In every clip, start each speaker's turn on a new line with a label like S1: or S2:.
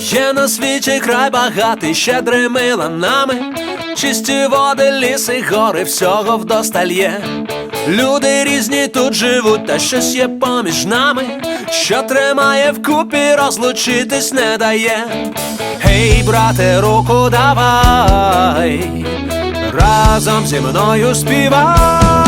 S1: Є на світі край багатий щедрими ланами, чисті води, ліси, гори, всього вдосталь є. Люди різні тут живуть, та щось є поміж нами, що тримає вкупі, розлучитись не дає. Гей, брате, руку давай, разом зі мною співай.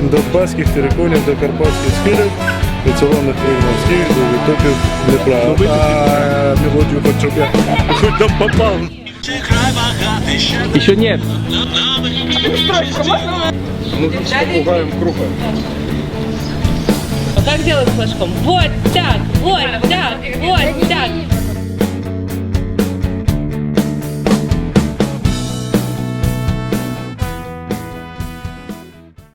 S2: Від Донбаських териконів до карпатських схилів, хвиль морських до витоків Дніпра. А мелодію хоч щоб я хоч там попав.
S3: Еще нет.
S2: Ну, попугаем круга.
S4: А Как делают флажком? Вот так, вот так, вот так.